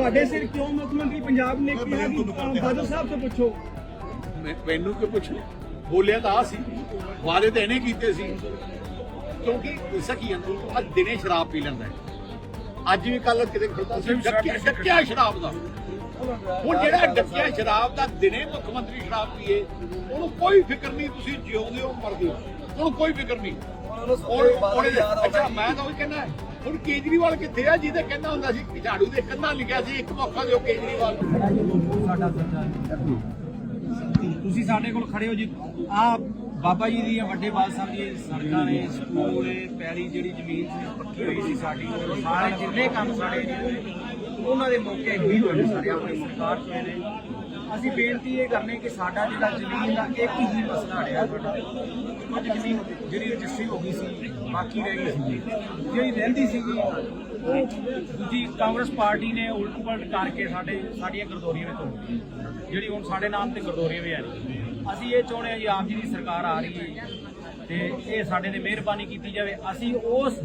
ਤੁਹਾਡੇ ਸਿਰ ਕਿਉਂ ਮੁੱਖ ਮੰਤਰੀ ਪੰਜਾਬ ਨੇ ਕਿਹਾ ਕਿ ਬਾਦਲ ਸਾਹਿਬ ਤੋਂ ਪੁੱਛੋ। ਮੈਨੂੰ ਕਿ ਪੁੱਛ ਬੋਲਿਆ ਤਾਂ ਆ ਸੀ। ਵਾਅਦੇ ਤਾਂ ਇਹਨੇ ਕੀਤੇ ਸੀ। ਕਿਉਂਕਿ ਸਕੀ ਅੱਜ ਦਿਨੇ ਸ਼ਰਾਬ ਪੀ ਲੈਂਦਾ ਹੈ। ਅੱਜ ਵੀ ਕੱਲ ਕਿਤੇ ਖੜਦਾ ਸੀ ਡੱਕਿਆ ਡੱਕਿਆ ਸ਼ਰਾਬ ਦਾ। ਹੁਣ ਜਿਹੜਾ ਡੱਕਿਆ ਸ਼ਰਾਬ ਦਾ ਦਿਨੇ ਮੁੱਖ ਮੰਤਰੀ ਸ਼ਰਾਬ ਪੀਏ ਉਹਨੂੰ ਕੋਈ ਫਿਕਰ ਨਹੀਂ ਤੁਸੀਂ ਜਿਉਂਦੇ ਹੋ ਮਰਦੇ ਹੋ। ਉਹਨੂੰ ਕੋਈ ਫਿਕਰ ਨਹੀਂ। ਔਰ ਅੱਛਾ ਮੈਂ ਤਾਂ ਉਹ ਕਹਿੰਦਾ ਹੁਣ ਕੇਜਰੀਵਾਲ ਕਿੱਥੇ ਆ? ਜਿਹਦੇ ਕਹਿੰਦਾ ਹੁੰਦਾ ਸੀ ਕਿ ਝਾੜੂ ਦੇ ਕੰਨਾਂ ਲਿਖਿਆ ਸੀ, ਇੱਕ ਮੌਕਾ ਦਿਓ ਕੇਜਰੀਵਾਲ ਨੂੰ। ਸਾਡਾ ਤੁਸੀਂ ਸਾਡੇ ਕੋਲ ਖੜੇ ਹੋ ਜੀ। ਆ ਬਾਬਾ ਜੀ ਦੀਆਂ ਵੱਡੇ ਬਾਦ ਸਾਹਿਬ ਦੀ ਸੜਕਾਂ ਨੇ, ਸਕੂਲ ਨੇ, ਪੈਲੀ ਜਿਹੜੀ ਜ਼ਮੀਨ ਸੀ ਪੱਕੀ ਹੋਈ ਸੀ ਸਾਡੀ। ਸਾਰੇ ਜਿੰਨੇ ਕੰਮ ਸਾਡੇ ਉਹਨਾਂ ਦੇ ਮੌਕੇ ਹੀ ਹੋਏ ਨੇ ਸਾਰੇ ਆਪਣੇ ਮੁਖਤਾਰ ਹੋਏ ਨੇ। ਅਸੀਂ ਬੇਨਤੀ ਇਹ ਕਰਨੇ ਕਿ ਸਾਡਾ ਜਿਹੜਾ ਜ਼ਮੀਨ ਦਾ ਇੱਕ ਹੀ ਮਸਲਾ ਰਿਹਾ, ਸਾਡਾ ਕੁਝ ਜ਼ਮੀਨ ਜਿਹੜੀ ਰਜਿਸਟਰੀ ਹੋ ਗਈ ਸੀ, ਬਾਕੀ ਰਹਿ ਗਈ ਸੀ। ਜਿਹੜੀ ਰਹਿੰਦੀ ਸੀਗੀ ਉਹ ਦੂਜੀ ਕਾਂਗਰਸ ਪਾਰਟੀ ਨੇ ਉਲਟ ਪਲਟ ਕਰਕੇ ਸਾਡੇ, ਸਾਡੀਆਂ ਗਰਦੋਰੀਆਂ ਵਿੱਚ ਤੋੜ ਜਿਹੜੀ ਹੁਣ ਸਾਡੇ ਨਾਮ ਤੇ ਗਰਦੋਰੀਆਂ ਵੀ ਆ ਰਹੀਆਂ। ਅਸੀਂ ਇਹ ਚਾਹੁੰਦੇ ਹਾਂ ਜੀ, ਆਪ ਜੀ ਦੀ ਸਰਕਾਰ ਆ ਰਹੀ ਹੈ। ਤੇ ਇਹ ਸਾਡੇ ਤੇ ਮਿਹਰਬਾਨੀ ਕੀਤੀ ਜਾਵੇ। ਅਸੀਂ ਉਸ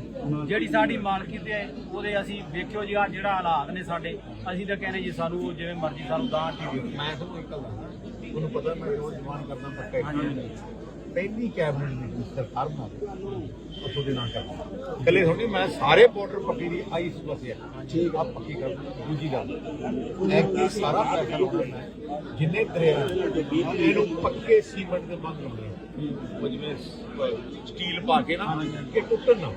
ਜਿਹੜੀ ਸਾਡੀ ਮਾਲਕੀ ਤੇ ਹੈ, ਉਹਦੇ ਅਸੀਂ ਵੇਖਿਓ ਜੀ ਆ ਜਿਹੜਾ ਹਾਲਾਤ ਨੇ ਸਾਡੇ ਅਸੀਂ ਤਾਂ ਕਹਿੰਦੇ ਜੀ ਸਾਨੂੰ ਜਿਵੇਂ ਮਰਜ਼ੀ ਸਾਨੂੰ ਦਾਨ ਦੀ ਦਿਓ। ਮੈਂ ਤੁਹਾਨੂੰ ਇੱਕ ਗੱਲ ਦੱਸਦਾ ਪਤਾ ਮੈਂ ਰੋਜ਼ ਜਵਾਨ ਕਰਦਾ ਪੱਕਾ ਪਹਿਲੀ ਕੈਬਨਿਟ ਮੀਟਿੰਗ ਸਰਕਾਰ ਨਾਲ ਉਥੋਂ ਦੇ ਨਾਲ ਕਰਦਾ ਕੱਲੇ ਥੋੜੀ ਮੈਂ ਸਾਰੇ ਬਾਰਡਰ ਪੱਕੀ ਦੀ ਆਈ ਸਮੱਸਿਆ ਠੀਕ ਆ। ਪੱਕੀ ਕਰ ਦੂਜੀ ਗੱਲ ਐਕਟੀ ਸਾਰਾ ਪੈਸਾ ਲਾਉਣਾ ਜਿੰਨੇ ਦਰਿਆ ਇਹਨੂੰ ਪੱਕੇ ਸੀਮੈਂਟ ਦੇ ਬੰਦ। ਉਹ ਜਿਵੇਂ ਸਟੀਲ ਪਾ ਕੇ ਨਾ ਕਿ ਟੁੱਟਣ ਨਾ।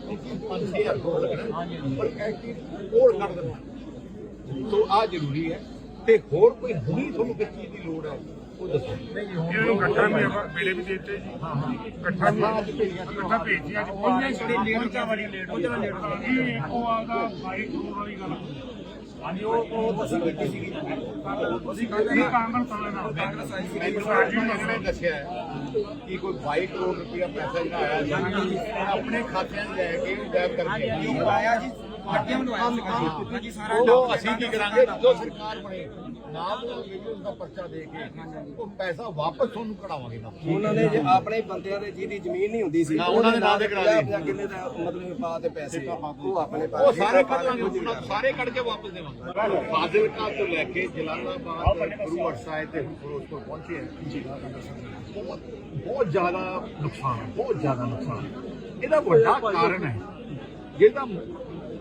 ਕਿਉਂਕਿ 5000 ਕਰੋੜ ਲੱਗਣਾ ਪਰ ਐਕਟੀ ਕੋਲ ਕਰ ਦੇਣਾ। ਸੋ ਆ ਜ਼ਰੂਰੀ ਹੈ। ਤੇ ਹੋਰ ਕੋਈ ਹੁਣੀ ਤੁਹਾਨੂੰ ਕਿਸ ਚੀਜ਼ ਦੀ ਲੋੜ ਹੈ? ਉਹ ਦੱਸੋ। ਇਹਨਾਂ ਨੂੰ ਇਕੱਠਾ ਵੀ ਆਪਾਂ ਵੇਲੇ ਵੀ ਦੇ ਦਿੱਤੇ ਜੀ। ਇਕੱਠਾ ਵੀ ਅੱਜ ਭੇਜੀਆਂ ਸੀ। ਇਕੱਠਾ ਭੇਜੀਆਂ ਅੱਜ ਉਹਨਾਂ ਜਿਹੜੇ ਲੇਟ ਵਾਲੀ ਲੇਟ ਹੋ ਜਾਣਾ ਲੇਟ ਹੋ ਇਹ ਉਹ ਆਦਾ ਬਾਈ ਕਰੋੜ ਵਾਲੀ ਗੱਲ ਹਾਂਜੀ ਉਹ ਉਹ ਅਸੀਂ ਕੀਤੀ ਸੀਗੀ। ਅਸੀਂ ਕਹਿੰਦੇ ਹਾਂ ਕਾਂਗਰਸ ਵਾਲੇ ਨਾਲ। ਮੈਨੂੰ ਰਾਜੀ ਨੇ ਦੱਸਿਆ ਹੈ ਕਿ ਕੋਈ 22 ਕਰੋੜ ਰੁਪਇਆ ਪੈਸਾ ਜਿਹੜਾ ਆਇਆ ਸੀ ਆਪਣੇ ਖਾਤਿਆਂ 'ਚ ਲੈ ਕੇ ਗਾਇਬ ਕਰਕੇ ਆਇਆ ਜੀ। ਮਾਧਿਅਮ ਨੂੰ ਆਇਆ ਸੀਗਾ ਜੀ ਸਾਰਾ ਉਹ ਅਸੀਂ ਕੀ ਕਰਾਂਗੇ ਜਦੋਂ ਸਰਕਾਰ ਬਣੇ ਨਾਮ ਵੀਡੀਓ ਦਾ ਪਰਚਾ ਦੇ ਕੇ ਉਹ ਪੈਸਾ ਵਾਪਸ ਤੁਹਾਨੂੰ ਕਢਾਵਾਂਗੇ ਨਾ। ਉਹਨਾਂ ਨੇ ਜੇ ਆਪਣੇ ਬੰਦਿਆਂ ਦੇ ਜਿਹਦੀ ਜ਼ਮੀਨ ਨਹੀਂ ਹੁੰਦੀ ਸੀ ਨਾ, ਉਹਨਾਂ ਦੇ ਨਾਂ ਤੇ ਕਰਾ ਲਈ। ਪੰਜਾਹ ਕਿੱਲੇ ਦਾ ਮਤਲਬ ਪਾ ਤੇ ਪੈਸੇ ਉਹ ਆਪਣੇ ਪਾ ਉਹ ਸਾਰੇ ਕੱਢ ਲਾਂਗੇ ਉਹਨਾਂ ਨੂੰ ਸਾਰੇ ਕੱਢ ਕੇ ਵਾਪਸ ਦੇਵਾਂਗੇ। ਫਾਜ਼ਿਲਕਾ ਤੋਂ ਲੈ ਕੇ ਜਲਾਲਾਬਾਦ ਗੁਰੂ ਸਾਹਿਬ ਤੇ ਹੁਣ ਫਿਰੋਜ਼ਪੁਰ ਪਹੁੰਚੇ ਹਾਂ ਬਹੁਤ ਬਹੁਤ ਜ਼ਿਆਦਾ ਨੁਕਸਾਨ ਬਹੁਤ ਜ਼ਿਆਦਾ ਨੁਕਸਾਨ। ਇਹਦਾ ਵੱਡਾ ਕਾਰਨ ਹੈ ਜਿਹਦਾ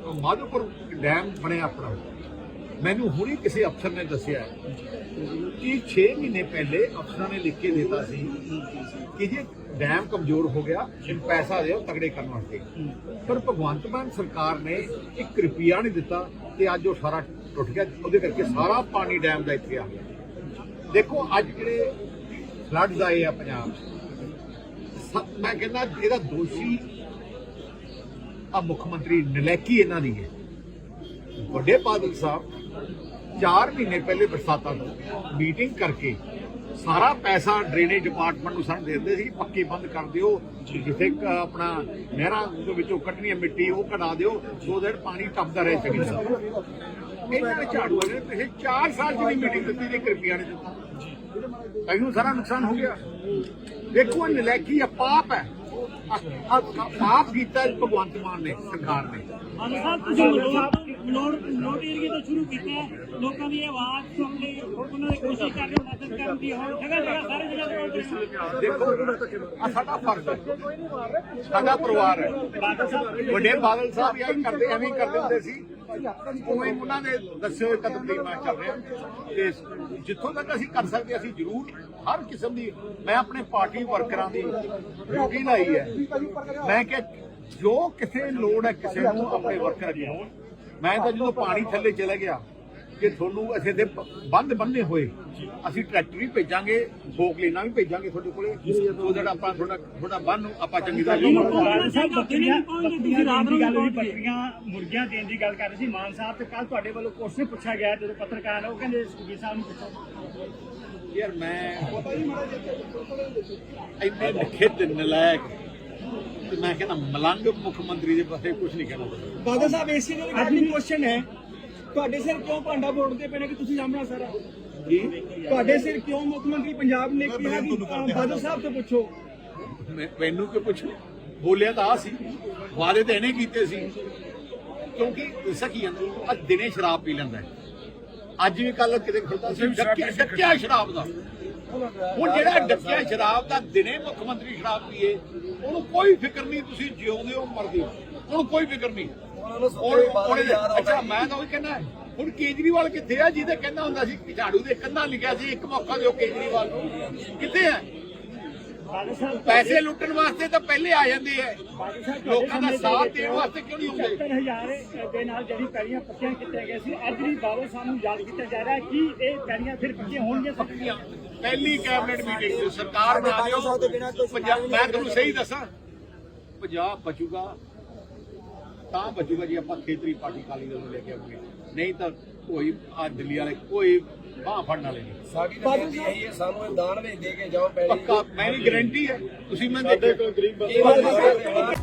ਮਾਧੋਪੁਰ ਡੈਮ ਬਣਿਆ ਆਪਣਾ। ਮੈਨੂੰ ਹੁਣੀ ਕਿਸੇ ਅਫਸਰ ਨੇ ਦੱਸਿਆ ਕਿ 6 ਮਹੀਨੇ ਪਹਿਲੇ ਅਫਸਰਾਂ ਨੇ ਲਿਖ ਕੇ ਦਿੱਤਾ ਸੀ ਕਿ ਜੇ ਡੈਮ ਕਮਜ਼ੋਰ ਹੋ ਗਿਆ, ਫਿਰ ਪੈਸਾ ਦਿਓ ਤਗੜੇ ਕਰਨ ਵਾਸਤੇ। ਪਰ ਭਗਵੰਤ ਮਾਨ ਸਰਕਾਰ ਨੇ 1 ਰੁਪਿਆ ਨਹੀਂ ਦਿੱਤਾ ਤੇ ਅੱਜ ਉਹ ਸਾਰਾ ਟੁੱਟ ਗਿਆ। ਉਹਦੇ ਕਰਕੇ ਸਾਰਾ ਪਾਣੀ ਡੈਮ ਦਾ ਇੱਥੇ ਆ ਗਿਆ। ਦੇਖੋ, ਅੱਜ ਜਿਹੜੇ ਫਲੱਡਸ ਆਏ ਆ ਪੰਜਾਬ ਮੈਂ ਕਹਿੰਦਾ, ਇਹਦਾ ਦੋਸ਼ੀ ਆ ਮੁੱਖ ਮੰਤਰੀ ਨਲੈਕੀ ਇਹਨਾਂ ਦੀ ਹੈ। ਵੱਡੇ ਬਾਦਲ ਸਾਹਿਬ 4 ਮਹੀਨੇ ਪਹਿਲੇ ਬਰਸਾਤਾਂ ਤੋਂ ਮੀਟਿੰਗ ਕਰਕੇ ਸਾਰਾ ਪੈਸਾ ਡਰੇਨੇਜ ਡਿਪਾਰਟਮੈਂਟ ਨੂੰ ਸਾਨੂੰ ਦੇ ਦਿੰਦੇ ਸੀ ਪੱਕੀ ਬੰਦ ਕਰ ਦਿਓ ਜਿੱਥੇ ਆਪਣਾ ਨਹਿਰਾਂ ਦੇ ਵਿੱਚੋਂ ਕੱਢਣੀ ਹੈ ਮਿੱਟੀ ਉਹ ਕਢਾ ਦਿਓ ਸੋ ਦੈਟ ਪਾਣੀ ਟੱਪਦਾ ਰਹੇ ਚੰਗੀ ਤਰ੍ਹਾਂ। ਇਹਨਾਂ ਨੇ ਝਾੜੂ ਵਾਲੇ ਨੇ ਪਿਛਲੇ 4 ਸਾਲ ਦੀ ਮੀਟਿੰਗ ਦਿੱਤੀ ਤੇ 1 ਰੁਪਿਆ ਨਹੀਂ ਦਿੱਤਾ। ਕਈ ਨੂੰ ਸਾਰਾ ਨੁਕਸਾਨ ਹੋ ਗਿਆ। ਦੇਖੋ ਇਹ ਨਲਾਇਕੀ ਆ ਪਾਪ ਹੈ। ਆ- ਆ- ਪਾਪ ਕੀਤਾ ਭਗਵੰਤ ਮਾਨ ਨੇ ਸਰਕਾਰ ਨੇ। ਸਾਹਿਬ ਤੁਸੀਂ ਮਲੋਟ ਮਲੋਟ ਮਲੋਟ ਏਰੀਏ ਤੋਂ ਸ਼ੁਰੂ ਕੀਤਾ ਹੈ। ਲੋਕਾਂ ਦੀ ਆਵਾਜ਼ ਸੁਣ ਲਈ ਉਹਨਾਂ ਦੀ ਕੋਸ਼ਿਸ਼ ਕਰ ਰਹੇ ਹੋ ਮਦਦ ਕਰਨ ਦੀ ਹੁਣ ਜਗ੍ਹਾ ਜਗ੍ਹਾ ਸਾਰੇ ਜਗ੍ਹਾ ਤੇ ਪ੍ਰੋਟੈਸਟ ਦੇਖੋ ਆ ਸਾਡਾ ਫਰਜ਼ ਹੈ। ਸਾਡਾ ਪਰਿਵਾਰ ਹੈ। ਵੱਡੇ ਬਾਦਲ ਸਾਹਿਬ ਇਹ ਕਰਦੇ ਐਵੇਂ ਕਰਦੇ ਹੁੰਦੇ ਸੀ। ਉਵੇਂ ਉਹਨਾਂ ਨੇ ਦੱਸੇ ਹੋਏ ਕਦਮ ਮੈਂ ਚੱਲ ਰਿਹਾ ਤੇ ਜਿੱਥੋਂ ਤੱਕ ਅਸੀਂ ਕਰ ਸਕਦੇ ਅਸੀਂ ਜ਼ਰੂਰ ਹਰ ਕਿਸਮ ਦੀ, ਮੈਂ ਆਪਣੇ ਪਾਰਟੀ ਵਰਕਰਾਂ ਦੀ ਡਿਊਟੀ ਲਾਈ ਹੈ। ਮੈਂ ਕਿ ਜੋ ਕਿਸੇ ਲੋੜ ਹੈ, ਕਿਸੇ ਨੂੰ ਆਪਣੇ ਵਰਕਰ ਅੱਗੇ ਆਉਣ ਮੈਂ ਤਾਂ ਜਦੋਂ ਪਾਣੀ ਥੱਲੇ ਚਲੇ ਗਿਆ ਕਿ ਤੁਹਾਨੂੰ ਅਸੀਂ ਦੇ ਬੰਦ ਬੰਨੇ ਹੋਏ। ਅਸੀਂ ਟਰੈਕਟਰ ਵੀ ਭੇਜਾਂਗੇ ਫੋਕ ਲੈਣਾ ਵੀ ਭੇਜਾਂਗੇ ਤੁਹਾਡੇ ਕੋਲੇ। ਸੋ ਜਿਹੜਾ ਆਪਾਂ ਤੁਹਾਡਾ ਤੁਹਾਡਾ ਬੰਨ ਆਪਾਂ ਚੰਗੀ ਤਰ੍ਹਾਂ ਨੂੰ। ਬੱਕਰੀਆਂ ਮੁਰਗੀਆਂ ਦੇਣ ਦੀ ਗੱਲ ਕਰ ਰਹੇ ਸੀ ਮਾਨ ਸਾਹਿਬ ਤੇ ਕੱਲ ਤੁਹਾਡੇ ਵੱਲੋਂ ਕੁਐਸਚਨ ਪੁੱਛਿਆ ਗਿਆ ਜਦੋਂ ਪੱਤਰਕਾਰ ਨੇ ਉਹ ਕਹਿੰਦੇ ਸੁਖਬੀਰ ਸਾਹਿਬ ਨੂੰ ਪੁੱਛੋ। ਯਾਰ ਮੈਂ ਇੰਨੇ ਨਿਖਿੱਧ ਨਲਾਇਕ। ਤੇ ਮੈਂ ਕਹਿੰਦਾ ਮਲੰਗ ਮੁੱਖ ਮੰਤਰੀ ਦੇ ਬਾਰੇ ਕੁਝ ਨਹੀਂ ਕਹਿਣਾ। ਬਾਦਲ ਸਾਹਿਬ ਦੇ ਰਿਗਾਰਡਿੰਗ ਕੁਐਸਚਨ ਹੈ। ਤੁਹਾਡੇ ਸਿਰ ਕਿਉਂ ਭਾਂਡਾ ਫੋੜਦੇ ਪਏ ਨੇ ਕਿ ਤੁਸੀਂ ਸਾਹਮਣਾ ਸਾਰਾ? ਜੀ ਤੁਹਾਡੇ ਸਿਰ ਕਿਉਂ ਮੁੱਖ ਮੰਤਰੀ ਪੰਜਾਬ ਨੇ ਕਿਹਾ ਕਿ ਬਾਦਲ ਸਾਹਿਬ ਤੋਂ ਪੁੱਛੋ? ਮੈਨੂੰ ਕਿ ਪੁੱਛ? ਬੋਲਿਆ ਤਾਂ ਆ ਸੀ। ਵਾਅਦੇ ਤਾਂ ਇਹਨੇ ਕੀਤੇ ਸੀ। ਕਿਉਂਕਿ ਦੱਸਾਂ ਕੀ ਅੱਜ ਦਿਨੇ ਸ਼ਰਾਬ ਪੀ ਲੈਂਦਾ ਹੈ। ਅੱਜ ਵੀ ਕੱਲ ਕਿਤੇ ਖੁੱਲਦਾ ਸੀ ਡੱਕਿਆ ਡੱਕਿਆ ਸ਼ਰਾਬ ਦਾ। ਹੁਣ ਜਿਹੜਾ ਡੱਕਿਆ ਸ਼ਰਾਬ ਦਾ ਦਿਨੇ ਮੁੱਖ ਮੰਤਰੀ ਸ਼ਰਾਬ ਪੀਏ ਉਹਨੂੰ ਕੋਈ ਫਿਕਰ ਨਹੀਂ ਤੁਸੀਂ ਜਿਉਂਦੇ ਹੋ ਮਰਦੇ ਹੋ। ਉਹਨੂੰ ਕੋਈ ਫਿਕਰ ਨਹੀਂ। ਉਹਨਾਂ ਨੂੰ ਸੁੱਤੇ ਉਹ- ਬਾਅਦ ਉਹਨੇ- ਯਾਦ ਆਉਂਦਾ ਅੱਛਾ ਮੈਂ ਤਾਂ ਉਹ ਕਹਿੰਦਾ ਹੁਣ ਕੇਜਰੀਵਾਲ ਕਿੱਥੇ ਆ? ਜਿਹਦੇ ਕਹਿੰਦਾ ਹੁੰਦਾ ਸੀ ਝਾੜੂ ਦੇ ਕੰਨਾਂ ਲਿਖਿਆ ਸੀ ਇੱਕ ਮੌਕਾ ਦਿਓ ਕੇਜਰੀਵਾਲ ਨੂੰ। ਕਿੱਥੇ ਸਾਹਿਬ ਪੈਸੇ ਲੁੱਟਣ ਵਾਸਤੇ ਤਾਂ ਪਹਿਲੇ ਆ ਜਾਂਦੇ ਐ ਲੋਕਾਂ ਦਾ ਸਾਥ ਦੇਣ ਵਾਸਤੇ ਕਿਉਂ ਨਹੀਂ ਆਉਂਦੇ? 70000 ਦੇ ਨਾਲ ਜਿਹੜੀ ਪੈੜੀਆਂ ਪੱਕੀਆਂ ਕੀਤੀਆਂ ਗਏ ਸੀ ਅੱਜ ਵੀ ਬਾਦਲ ਸਾਹਿਬ ਨੂੰ ਯਾਦ ਕੀਤਾ ਜਾ ਰਿਹਾ ਹੈ ਕਿ ਇਹ ਪੈੜੀਆਂ ਫਿਰ ਪੱਕੀਆਂ ਹੋਣਗੀਆਂ ਪੱਕੀਆਂ। ਪਹਿਲੀ ਕੈਬਨਿਟ ਮੀਟਿੰਗ ਚ ਸਰਕਾਰ ਬਣਾ ਦਿਓ। ਪੰਜਾਬ ਮੈਂ ਤੁਹਾਨੂੰ ਸਹੀ ਦੱਸਾਂ ਪੰਜਾਬ ਬਚੂਗਾ ਤਾਂ ਬਚੂਗਾ ਜੀ ਆਪਾਂ ਖੇਤਰੀ ਪਾਰਟੀ ਕਾਲੀ ਦਲ ਨੂੰ ਲੈ ਕੇ ਆਵਾਂਗੇ। ਨਹੀਂ ਤਾਂ ਕੋਈ ਆ ਦਿੱਲੀ ਵਾਲੇ ਕੋਈ ਬਾਹ ਫੜਨ ਵਾਲੇ ਨਹੀਂ। ਸਾਡੀ ਤਾਂ ਬੇਨਤੀ ਇਹੀ ਹੈ ਸਾਨੂੰ ਇਹ ਦਾਨ ਵਿੱਚ ਦੇ ਕੇ ਜਾਓ ਪੈਲੀ ਪੱਕਾ ਮੇਰੀ ਗਾਰੰਟੀ ਹੈ ਤੁਸੀਂ ਮੈਂ ਦੇਖੋ ਇਹ ਵਾਰ